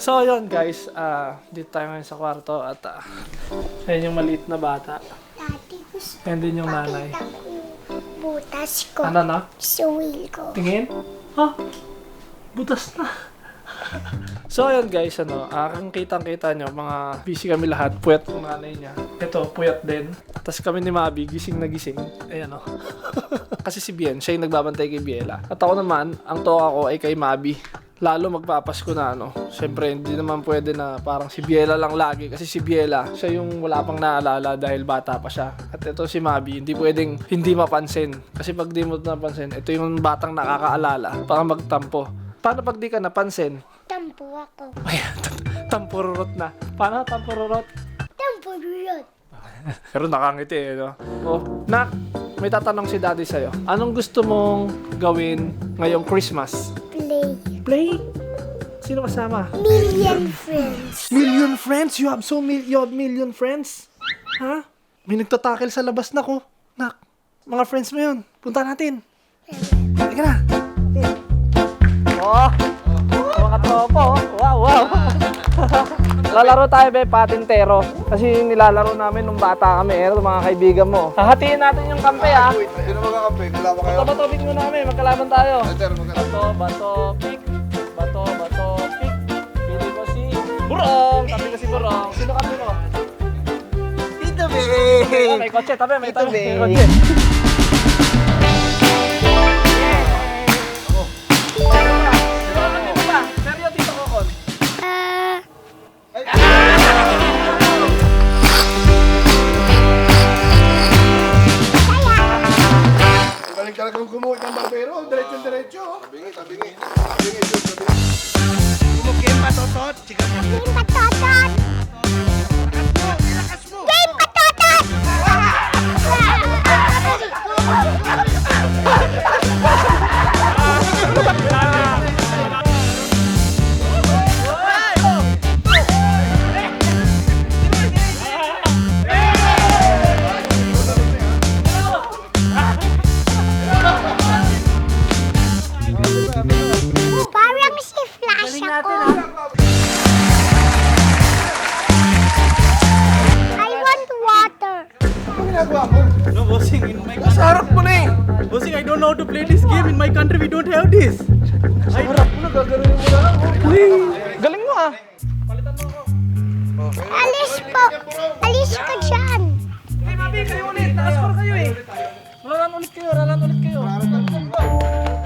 So, yun guys. ah dito tayo ngayon sa kwarto at uh, ayun yung maliit na bata. Dati gusto Ayan din yung nanay. kita ko yung butas ko. Ano na? Sa wheel ko. Tingin? Ha? Butas na. so ayun guys, ano, ah, ang kitang-kita nyo, mga busy kami lahat, puyat yung nanay niya. Ito, puyat din. Tapos kami ni Mabi, gising na gising. Ayan o. Kasi si Bien, siya yung nagbabantay kay Biela. At ako naman, ang toka ko ay kay Mabi. Lalo magpapasko na ano. Siyempre, hindi naman pwede na parang si Biela lang lagi. Kasi si Biela, siya yung wala pang naalala dahil bata pa siya. At ito si Mabi, hindi pwedeng hindi mapansin. Kasi pag di mo napansin, ito yung batang nakakaalala para magtampo. Paano pag di ka napansin? Tampo ako. Ayan, tampururot na. Paano tampururot? Tampo yun. Pero nakangiti eh, no? Oh, Nak, may tatanong si daddy sa'yo. Anong gusto mong gawin ngayong Christmas? Play. Sino kasama? Million friends. Million friends? You have so mil you have million friends? Ha? May nagtatakil sa labas na ko. Nak, mga friends mo yun. Punta natin. Halika na. Oh, mga tropo. oh. Wow, wow. Lalaro tayo, be, patintero. Kasi nilalaro namin nung bata kami, eh, mga kaibigan mo. Hahatiin natin yung kampe, ha? Wait, sino magkakampi? Wala pa kayo? Bato, bato, pick muna kami. Magkalaban tayo. Alter, magkakakampi. Bato, bato, pick. Burong. Tabi ko si Burong. Sino kami mo? Tito Be! Ah, may kotse, tabi. May tabi. May kotse. How to play this game. In my country, we don't have this. Harap mo na, gaganunin mo na galing ah. Alis po. Alis ka dyan. Hey, Mabi, kayo ulit. Nakascore kayo eh. Ralan ulit kayo, ralan ulit kayo. Ganun lang, Steve.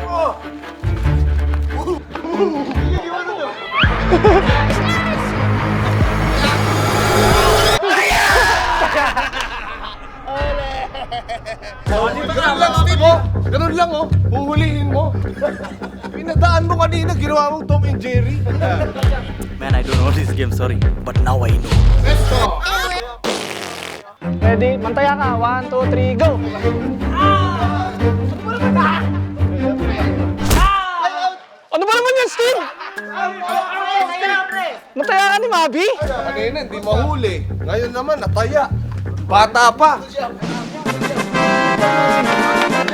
Oh. Ganun lang, oh. Huhulihin mo. Pinadaan mo kanina, ginawa mong Tom and Jerry. Man, I don't know this game, sorry. But now I know. Let's go. Ready? Mantaya ka. One, two, three, go! Ano ba naman yan, Steve? Nataya ka ni Mabi? Kanina, hindi mahuli. Ngayon naman, nataya. Bata pa.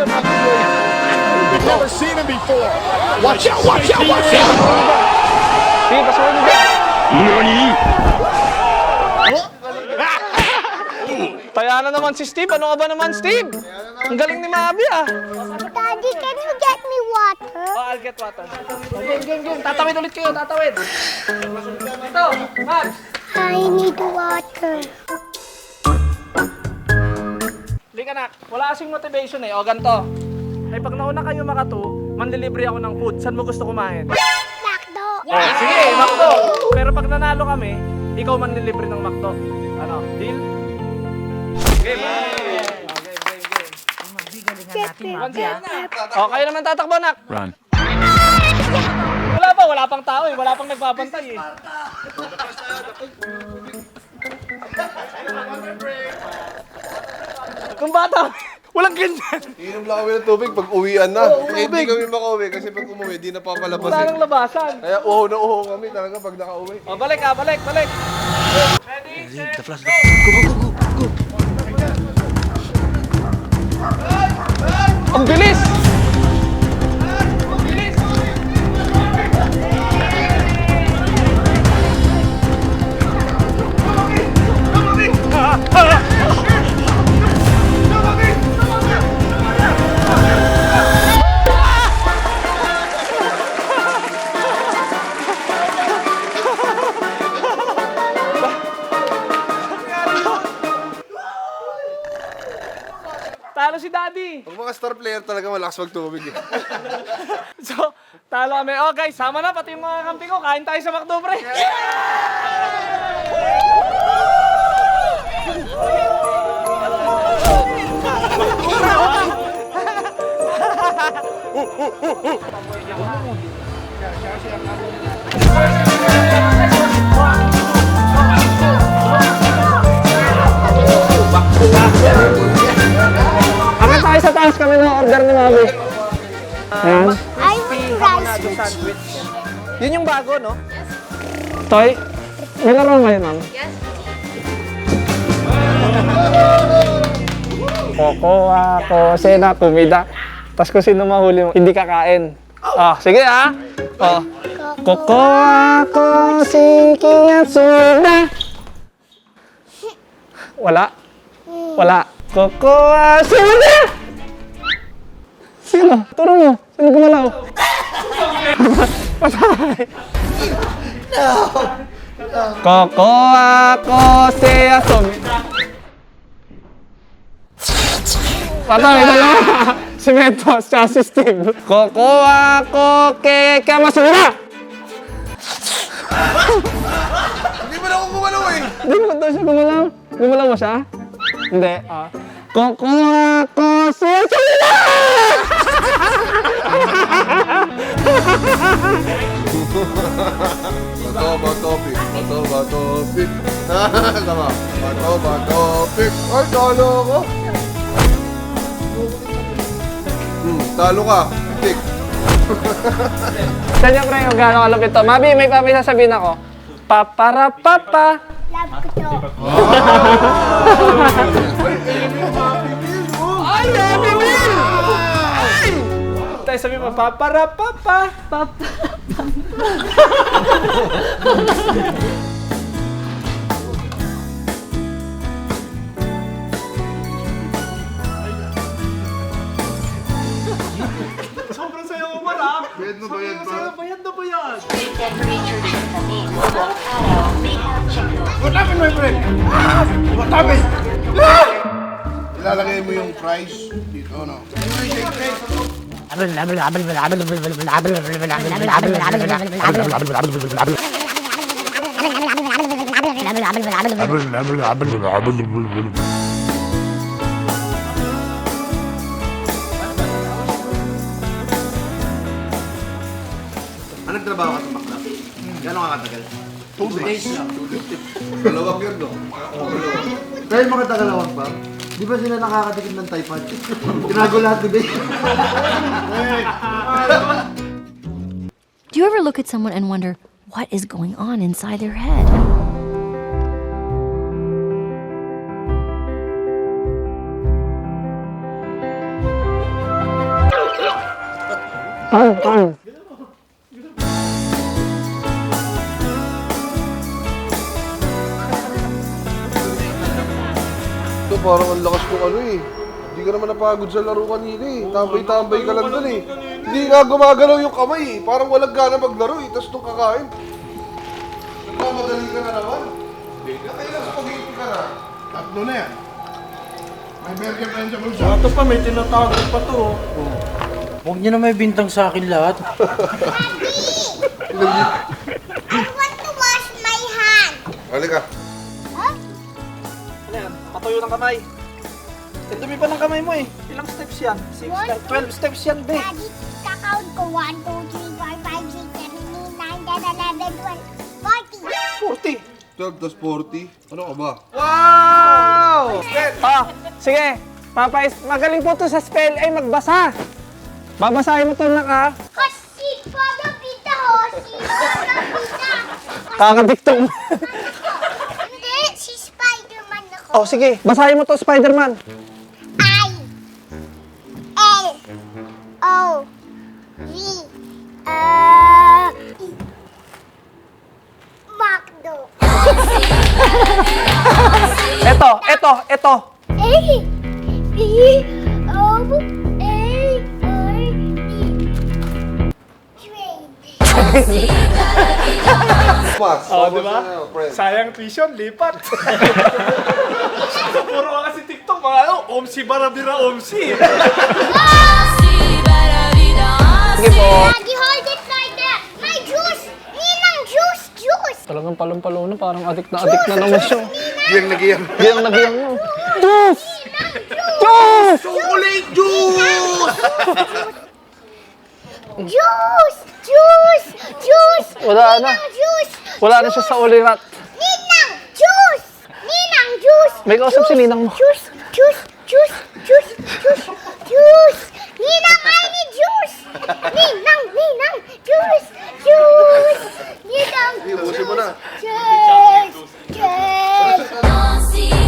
Never seen him before. Watch out, watch out, watch out! Sige, pasukin mo dyan. Taya na naman si Steve. Ano ka ba naman, Steve? Ang galing ni Mabi ah. Daddy, can you get me water? Oh, I'll get water. Game, game, game. Tatawid ulit kayo, tatawid. Ito, Mabs. I need water. Lika na, wala kasing motivation eh. O, ganito. Ay, pag nauna kayo makatu, manlilibre ako ng food. Saan mo gusto kumain? Macdo. Oh, sige, Macdo. Pero pag nanalo kami, ikaw manlilibre ng Macdo. Ano, deal? Game. Okay, game, game. One zero. Oh, kayo naman tatakbo, nak. Run. Wala pa, wala pang tao eh. Wala pang nagbabantay eh. Kung bata, walang ganyan. Inom lang kami ng tubig pag uwian na. Eh, hindi kami makauwi kasi pag umuwi, di na Wala papalabasin. nang labasan. Kaya uho na uho kami talaga pag nakauwi. O, balik ah, balik, balik. Ready, set, The flash, go! go, go, go, star player talaga malakas magtubig eh. So, talo kami. Oh guys, sama na pati yung mga kampi ko. Kain tayo sa McDo, pre. Tayo sa taas kami ng order ni Mami. Ayan. I want rice with cheese. Yun yung bago, no? Toy, may laro ngayon, ma'am? Yes. Kokoa ko, sena, kumida. Tapos kung sino mahuli mo, hindi kakain. Ah, sige ah. Oh. Kokoa ko, sinking at suda. Wala. Wala. Kokoa, suda! Sino? Turo mo. Sino gumalaw? Patay. Kokoa ko siya sumi. Patay na lang. Si Mentos, siya si Steve. Kokoa ko ke kamasura. Hindi mo na ako gumalaw eh. Hindi mo daw siya gumalaw. Gumalaw mo siya? Hindi. Ah. Kokoa ko siya! Bato, Tama. Bato, bato, pick. Ay, talo ako. Hmm, talo ka. Pick. Saan yung pre yung gano'ng kalapit to? Mabi, may pa may sasabihin ako. Paparapapa. Love ko to. Ay, Happy Meal! Ay! Tayo sabi mo, paparapapa. Papa. Sobrang na ba yan? What happened, my friend? What happened? Ilalagay mo yung price dito, no? Anong trabaho ka sa Bakla? Hmm. Gano'ng ka katagal? Two days lang. Dalawang yun, no? Dahil makatagalawang pa, di ba sila nakakatikim ng typhoid? Tinago lahat ni Bay. Do you ever look at someone and wonder what is going on inside their head? Tayo, tayo. Parang ang lakas ng ano eh. Hindi ka naman napagod sa laro kanina eh. Tambay-tambay ka lang dun eh. Hindi nga gumagalaw yung kamay eh. Parang walang gana maglaro eh. Tapos nung kakain. Nagmamadali ka na naman. Nakailang spaghetti ka na. Tatlo na yan. May burger pa yan sa bulsa. Ito pa, may tinatago pa to. Huwag niyo na may bintang sa akin lahat. I want to wash my hand. Halika. Yan? Patuyo ng kamay. Eh, dumi pa ng kamay mo eh. Ilang steps yan? 6, One, 12 steps yan, be. Daddy, kakount ko 1, 2, 3, 4, 5, 6, 7, 8, 9, 10, 11, 12, 40. 40. 12 plus 40. Ano ka ba? Wow! Oh, sige. Papais, magaling po to sa spell ay magbasa. Babasahin mo to na ka. Kasi para pita ho, si para pita. Mo. oh, sige. Basahin mo to, Spider-Man. I L O V uh, E. Macdo. Eto, eto, eto. A B O Mas. Oh, di ba? Friend. Sayang tuition, lipat. Puro ka kasi TikTok mga ano, Omsi Barabira Omsi. Sige Lagi hold it like that. My juice. Ninang juice, juice. Talagang palumpalo na, parang adik na adik na naman siya. Giyang na giyang. Giyang na giyang mo. Chocolate juice! Juice, juice, juice. Wala na. Ninang juice. Wala na siya sa ulirat. Ninang juice. Ninang juice. May kausap si Ninang mo. Juice, juice, juice, juice, juice, juice. Ninang, I need juice. Ninang, Ninang, juice, juice. Ninang, mo na. juice.